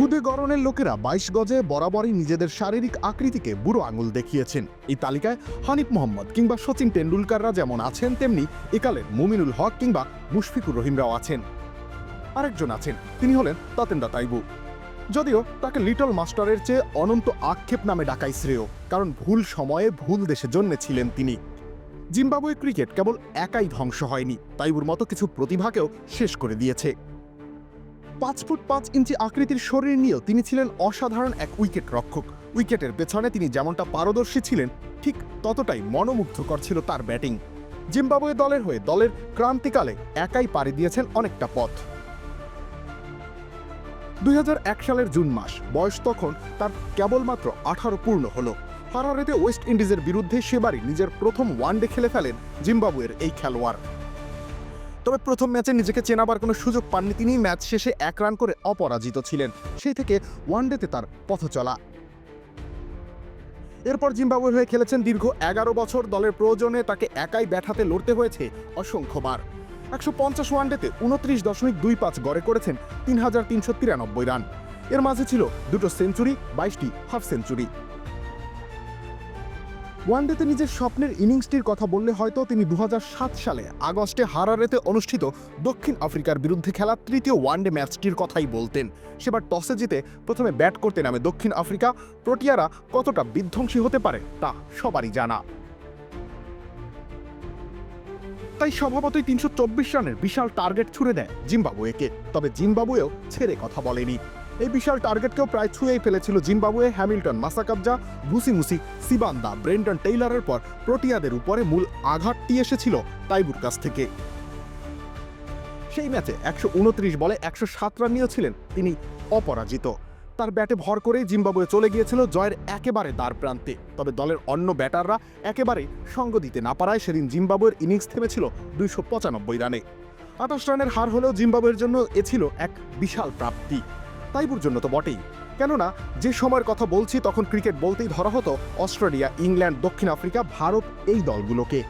খুদে গড়নের লোকেরা বাইশ গজে বরাবরই নিজেদের শারীরিক আকৃতিকে বুড়ো আঙুল দেখিয়েছেন। এই তালিকায় হানিফ মোহাম্মদ কিংবা সচিন টেন্ডুলকাররা যেমন আছেন, তেমনি একালের মুমিনুল হক কিংবা মুশফিকুর রহিমরাও আছেন। আরেকজন আছেন, তিনি হলেন ততেন্দা তাইবু। যদিও তাকে লিটল মাস্টারের চেয়ে অনন্ত আক্ষেপ নামে ডাকাই শ্রেয়, কারণ ভুল সময়ে ভুল দেশে জন্মেছিলেন তিনি। জিম্বাবুয়ে ক্রিকেট কেবল একাই ধ্বংস হয়নি, তাইবুর মতো কিছু প্রতিভাকেও শেষ করে দিয়েছে। পাঁচ ফুট পাঁচ ইঞ্চি আকৃতির শরীর নিয়েও তিনি ছিলেন অসাধারণ এক উইকেট রক্ষক। উইকেটের পেছনে তিনি যেমনটা পারদর্শী ছিলেন, ঠিক ততটাই মনোমুগ্ধকর ছিল তার ব্যাটিং। জিম্বাবুয়ে দলের হয়ে দলের ক্রান্তিকালে একাই পাড়ি দিয়েছেন অনেকটা পথ। দুই হাজার এক সালের জুন মাস, বয়স তখন তার কেবলমাত্র আঠারো পূর্ণ হলো। হারারেতে ওয়েস্ট ইন্ডিজের বিরুদ্ধে সেবারই নিজের প্রথম ওয়ানডে খেলে ফেলেন জিম্বাবুয়ের এই খেলোয়াড়। তবে প্রথম ম্যাচে নিজেকে চেনাবার কোনো সুযোগ পাননি তিনি। ম্যাচ শেষে এক রান করে অপরাজিত ছিলেন। সেই থেকে ওয়ানডেতে তার পথ চলা। এরপর জিম্বাবুয়ের হয়ে খেলেছেন দীর্ঘ এগারো বছর। দলের প্রয়োজনে তাকে একাই ব্যাট হাতে লড়তে হয়েছে অসংখ্যবার। একশো পঞ্চাশ ওয়ানডেতে উনত্রিশ দশমিক দুই পাঁচ গড়ে করেছেন তিন হাজার তিনশো তিরানব্বই রান। এর মাঝে ছিল দুটো সেঞ্চুরি, বাইশটি হাফ সেঞ্চুরি। ওয়ানডেতে নিজের স্বপ্নের ইনিংসটির কথা বললে হয়তো তিনি দু হাজার সাত সালে আগস্টে হারারেতে অনুষ্ঠিত দক্ষিণ আফ্রিকার বিরুদ্ধে খেলা তৃতীয় ওয়ানডে ম্যাচটির কথাই বলতেন। সেবার টসে জিতে প্রথমে ব্যাট করতে নামে দক্ষিণ আফ্রিকা। প্রোটিয়ারা কতটা বিধ্বংসী হতে পারে তা সবারই জানা। তাই স্বভাবতই তিনশো চব্বিশ রানের বিশাল টার্গেট ছুড়ে দেয় জিম্বাবুয়েকে। তবে জিম্বাবুয়েও ছেড়ে কথা বলেনি। এই বিশাল টার্গেটকেও প্রায় ছুঁয়েই ফেলেছিল Zimbabwe, Hamilton Masakadza Vusimuzi Sibanda, Brenton টেইলারের পর প্রোটিয়াদের উপরে মূল আঘাতটি এসেছিল তাইবুর কাছ থেকে। সেই ম্যাচে একশো উনত্রিশ বলে একশো সাত রান নিয়েছিলেন তিনি অপরাজিত। তার ব্যাটে ভর করেই জিম্বাবুয়ে চলে গিয়েছিল জয়ের একেবারে দ্বার প্রান্তে। তবে দলের অন্য ব্যাটাররা একেবারে সঙ্গ দিতে না পারায় সেদিন জিম্বাবুয়ের ইনিংস থেমেছিল দুইশো পঁচানব্বই রানে। আঠাশ রানের হার হলেও জিম্বাবুয়ের জন্য এ ছিল এক বিশাল প্রাপ্তি। তাইবুর জন্য তো বটেই। কেননা, যে সময়ের কথা বলছি তখন ক্রিকেট বলতেই ধরা হতো অস্ট্রেলিয়া, ইংল্যান্ড, দক্ষিণ আফ্রিকা, ভারত এই দলগুলোকে।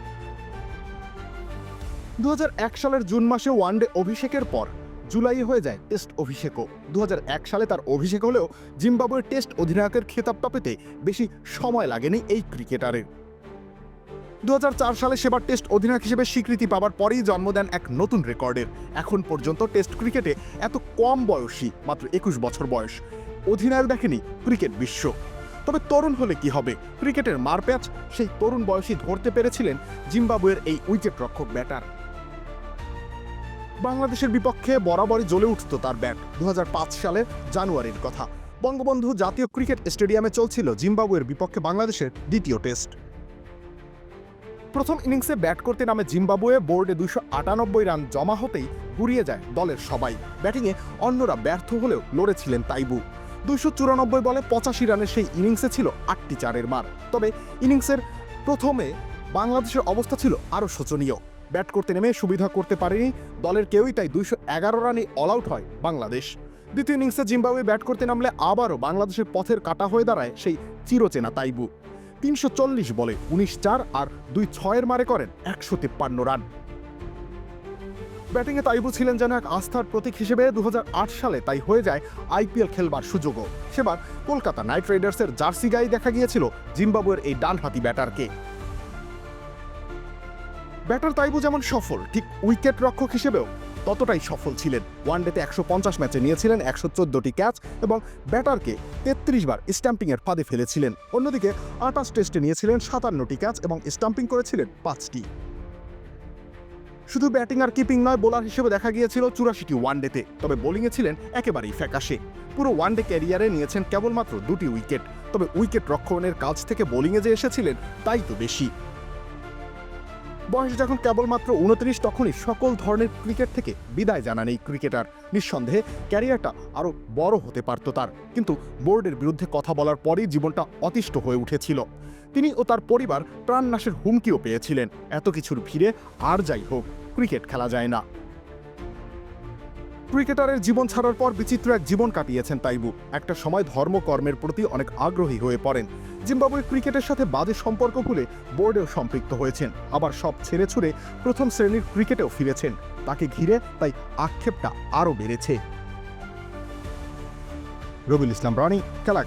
দু হাজার এক সালের জুন মাসে ওয়ানডে অভিষেকের পর জুলাই হয়ে যায় টেস্ট অভিষেকও। দু হাজার এক সালে তার অভিষেক হলেও জিম্বাবুয়ের টেস্ট অধিনায়কের খেতাবটা পেতে বেশি সময় লাগেনি এই ক্রিকেটারের। দু হাজার চার সালে সেবার টেস্ট অধিনায়ক হিসেবে স্বীকৃতি পাওয়ার পরেই জন্ম দেন এক নতুন রেকর্ডের। এখন পর্যন্ত টেস্ট ক্রিকেটে এত কম বয়সী, মাত্র একুশ বছর বয়স। অধিনায়ক দেখেনি ক্রিকেট বিশ্ব। তবে তরুণ হলে কি হবে? ক্রিকেটের মারপ্যাচ, সেই তরুণ বয়সী ধরতে পেরেছিলেন জিম্বাবুয়ের এই উইকেট রক্ষক ব্যাটার। বাংলাদেশের বিপক্ষে বরাবরই জ্বলে উঠত তার ব্যাট দু হাজার পাঁচ সালের জানুয়ারির কথা। বঙ্গবন্ধু জাতীয় ক্রিকেট স্টেডিয়ামে চলছিল জিম্বাবুয়ের বিপক্ষে বাংলাদেশের দ্বিতীয় টেস্ট। প্রথম ইনিংসে ব্যাট করতে নামে জিম্বাবুয়ে বোর্ডে দুশো আটানব্বই রান জমা হতেই গুড়িয়ে যায় দলের সবাই। ব্যাটিংয়ে অন্যরা ব্যর্থ হলেও লড়েছিলেন তাইবু। দুইশো চুরানব্বই বলে পঁচাশি রানের সেই ইনিংসে ছিল আটটি চারের মার। তবে ইনিংসের প্রথমে বাংলাদেশের অবস্থা ছিল আরও শোচনীয়। ব্যাট করতে নেমে সুবিধা করতে পারেনি দলের কেউই, তাই দুইশো এগারো রানে অল আউট হয় বাংলাদেশ। দ্বিতীয় ইনিংসে জিম্বাবুয়ে ব্যাট করতে নামলে আবারও বাংলাদেশের পথের কাটা হয়ে দাঁড়ায় সেই চিরচেনা তাইবু। তিনশো চল্লিশ বলে উনিশ চার আর দুই ছয়ের মারে করেন একশো তিপ্পান্ন রান। ব্যাটিংয়ে তাইবু ছিলেন যেন এক আস্থার প্রতীক হিসেবে দু হাজার আট সালে তাই হয়ে যায় আইপিএল খেলবার সুযোগও। সেবার কলকাতা নাইট রাইডার্সের জার্সি গায়ে দেখা গিয়েছিল জিম্বাবুয়ের এই ডানহাতি ব্যাটারকে। ব্যাটার তাইবু যেমন সফল, ঠিক উইকেট রক্ষক হিসেবেও ততটাই সফল ছিলেন। ওয়ানডেতে একশো পঞ্চাশ ম্যাচে নিয়েছিলেন একশো চোদ্দটি ক্যাচ এবং ব্যাটারকে তেত্রিশ বার স্ট্যাম্পিংয়ের ফাঁদে ফেলেছিলেন। অন্যদিকে আটাশ টেস্টে নিয়েছিলেন সাতান্নটি ক্যাচ এবং স্টাম্পিং করেছিলেন পাঁচটি। শুধু ব্যাটিং আর কিপিং নয়, বোলার হিসেবে দেখা গিয়েছিল চুরাশিটি ওয়ানডেতে, তবে বোলিংয়ে ছিলেন একেবারেই ফ্যাকাশে। পুরো ওয়ানডে ক্যারিয়ারে নিয়েছেন কেবলমাত্র দুটি উইকেট, তবে উইকেট রক্ষণের কাজ থেকে বোলিংয়ে যে এসেছিলেন, তাই তো বেশি। বয়স যখন কেবলমাত্র উনত্রিশ, তখনই সকল ধরনের ক্রিকেট থেকে বিদায় জানান এই ক্রিকেটার। নিঃসন্দেহে ক্যারিয়ারটা আরও বড় হতে পারত তার, কিন্তু বোর্ডের বিরুদ্ধে কথা বলার পরেই জীবনটা অতিষ্ঠ হয়ে উঠেছিল। তিনি ও তার পরিবার প্রাণনাশের হুমকিও পেয়েছিলেন। এত কিছুর ভিড়ে আর যাই হোক, ক্রিকেট খেলা যায় না। ক্রিকেটারের জীবন ছাড়ার পর বিচিত্র এক জীবন কাটিয়েছেন তাইবু। একটা সময় ধর্মকর্মের প্রতি অনেক আগ্রহী হয়ে পড়েন। জিম্বাবুয়ে ক্রিকেটের সাথে বাজে সম্পর্ক খুলে বোর্ডেও সম্পৃক্ত হয়েছেন। আবার সব ছেড়ে ছুড়ে প্রথম শ্রেণির ক্রিকেটেও ফিরেছেন। তাকে ঘিরে তাই আক্ষেপটা আরও বেড়েছে। রবিল ইসলাম রানি খেলা